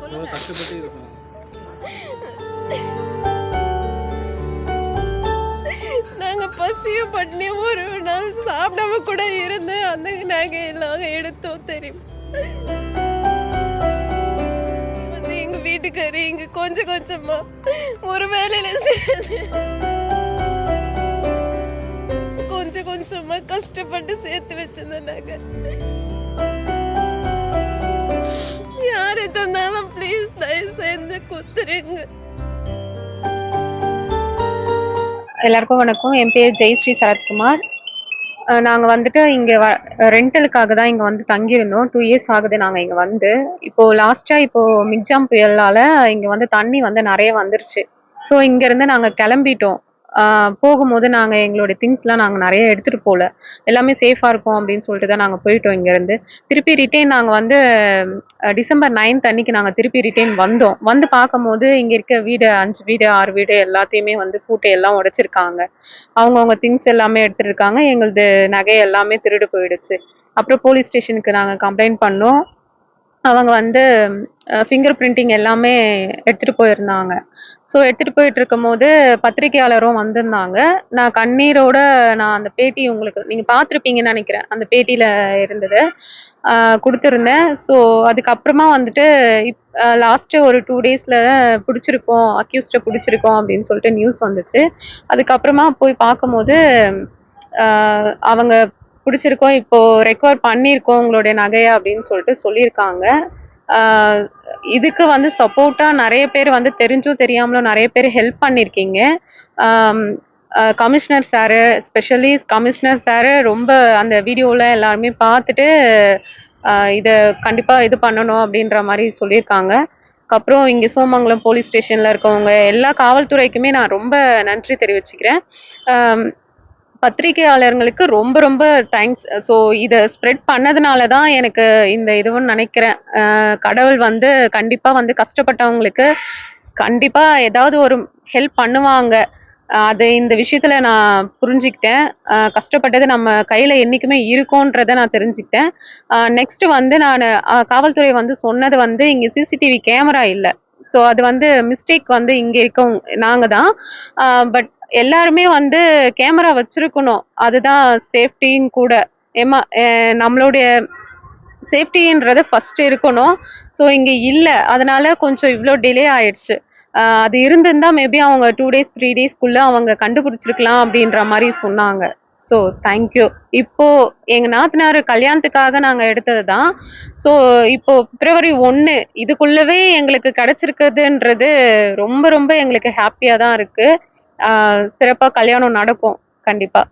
சொல்லுங்க. கஷ்டப்பட்டு நாங்க பசியும் பண்ணி ஒரு நாள் சாப்பிடாம கூட இருந்து அந்த நகையெல்லாம் எடுத்தோம் தெரியும்? வந்து எங்க வீட்டுக்காரு இங்க கொஞ்சம் கொஞ்சமா ஒரு வேலையில சேர்ந்து கொஞ்சம் கொஞ்சமா கஷ்டப்பட்டு சேர்த்து வச்சிருந்த நகை. கொடுத்துருங்க. எல்லாருக்கும் வணக்கம். என் பேர் ஜெயஸ்ரீ சரத்குமார். நாங்கள் வந்துட்டு இங்கே வ ரெண்டலுக்காக தான் இங்கே வந்து தங்கியிருந்தோம். டூ இயர்ஸ் ஆகுது நாங்கள் இங்கே வந்து. இப்போது லாஸ்ட்டாக இப்போது மிக்ஜாம் புயலால் இங்கே வந்து தண்ணி வந்து நிறைய வந்துருச்சு. ஸோ இங்கேருந்து நாங்கள் கிளம்பிட்டோம். போகும்போது நாங்கள் எங்களுடைய திங்ஸ்லாம் நாங்கள் நிறைய எடுத்துகிட்டு போகல எல்லாமே சேஃபாக இருக்கும் அப்படின்னு சொல்லிட்டு தான் நாங்கள் போயிட்டோம் இங்கேருந்து. திருப்பி ரிட்டைன் நாங்கள் வந்து டிசம்பர் நைன்த் அன்னைக்கு நாங்கள் திருப்பி ரிட்டைன் வந்தோம். வந்து பார்க்கும்போது இங்கே இருக்க வீடு அஞ்சு வீடு ஆறு வீடு எல்லாத்தையுமே வந்து பூட்டை எல்லாம் உடைச்சிருக்காங்க. அவங்கவுங்க திங்ஸ் எல்லாமே எடுத்துகிட்டு இருக்காங்க. எங்களது நகை எல்லாமே திருடு போயிடுச்சு. அப்புறம் போலீஸ் ஸ்டேஷனுக்கு நாங்கள் கம்ப்ளைண்ட் பண்ணோம். அவங்க வந்து ஃபிங்கர் பிரிண்டிங் எல்லாமே எடுத்துகிட்டு போயிருந்தாங்க. ஸோ எடுத்துகிட்டு போயிட்டு இருக்கும்போது பத்திரிகையாளரும் வந்திருந்தாங்க. நான் கண்ணீரோட நான் அந்த பேட்டி உங்களுக்கு நீங்கள் பார்த்துருப்பீங்கன்னு நினைக்கிறேன். அந்த பேட்டியில் இருந்தது. கொடுத்துருந்தேன். ஸோ அதுக்கப்புறமா வந்துட்டு இப் லாஸ்ட்டு ஒரு டூ டேஸில் பிடிச்சிருக்கோம் அக்யூஸ்டை பிடிச்சிருக்கோம் அப்படின்னு சொல்லிட்டு நியூஸ் வந்துச்சு. அதுக்கப்புறமா போய் பார்க்கும்போது அவங்க பிடிச்சிருக்கோம். இப்போ ரெக்கவர் பண்ணியிருக்கோம் உங்களுடைய நகையை அப்படின்னு சொல்லிட்டு சொல்லியிருக்காங்க. இதுக்கு வந்து சப்போர்ட்டாக நிறைய பேர் வந்து தெரிஞ்சும் தெரியாமலும் நிறைய பேர் ஹெல்ப் பண்ணியிருக்கீங்க. Commissioner sir specially commissioner sir ரொம்ப அந்த வீடியோவில் எல்லாருமே பார்த்துட்டு இதை கண்டிப்பாக இது பண்ணணும் அப்படின்ற மாதிரி சொல்லியிருக்காங்க. அதுக்கப்புறம் இங்கே சோமங்கலம் போலீஸ் ஸ்டேஷனில் இருக்கவங்க எல்லா காவல்துறைக்குமே நான் ரொம்ப நன்றி தெரிவிச்சுக்கிறேன். பத்திரிகையாளர்களுக்கு ரொம்ப ரொம்ப தேங்க்ஸ் ஸோ இதை ஸ்ப்ரெட் பண்ணதுனால தான் எனக்கு இந்த இதுவும் நினைக்கிறேன். கடவுள் வந்து கண்டிப்பாக வந்து கஷ்டப்பட்டவங்களுக்கு கண்டிப்பாக ஏதாவது ஒரு ஹெல்ப் பண்ணுவாங்க. அது இந்த விஷயத்துல நான் புரிஞ்சுக்கிட்டேன். கஷ்டப்பட்டது நம்ம கையில என்னைக்குமே இருக்கும்ன்றத நான் தெரிஞ்சுக்கிட்டேன். நெக்ஸ்ட் வந்து நான் காவல்துறை வந்து சொன்னது வந்து இங்க சிசிடிவி கேமரா இல்லை. ஸோ அது வந்து மிஸ்டேக் வந்து இங்கே இருக்கோம் நாங்கள் தான் பட் எல்லாருமே வந்து கேமரா வச்சிருக்கணும். அதுதான் சேஃப்டின்னு கூட. ஏமா நம்மளுடைய சேஃப்டின்றது ஃபர்ஸ்ட் இருக்கணும். ஸோ இங்கே இல்லை. அதனால கொஞ்சம் இவ்வளோ டிலே ஆயிடுச்சு. அது இருந்திருந்தா மேபி அவங்க டூ டேஸ் த்ரீ டேஸ்க்குள்ள அவங்க கண்டுபிடிச்சிருக்கலாம் அப்படின்ற மாதிரி சொன்னாங்க. ஸோ தேங்க்யூ இப்போ எங்கள் நாத்தனார் கல்யாணத்துக்காக நாங்கள் எடுத்தது தான் ஸோ இப்போ பிப்ரவரி ஒன்று இதுக்குள்ளவே எங்களுக்கு கிடச்சிருக்குதுன்றது ரொம்ப ரொம்ப எங்களுக்கு ஹாப்பியாக தான் இருக்குது சிறப்பாக கல்யாணம் நடக்கும். கண்டிப்பாக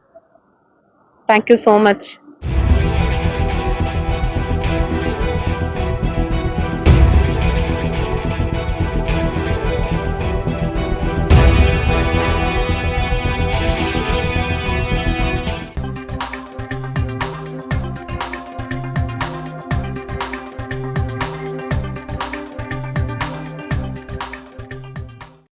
தேங்க்யூ ஸோ மச்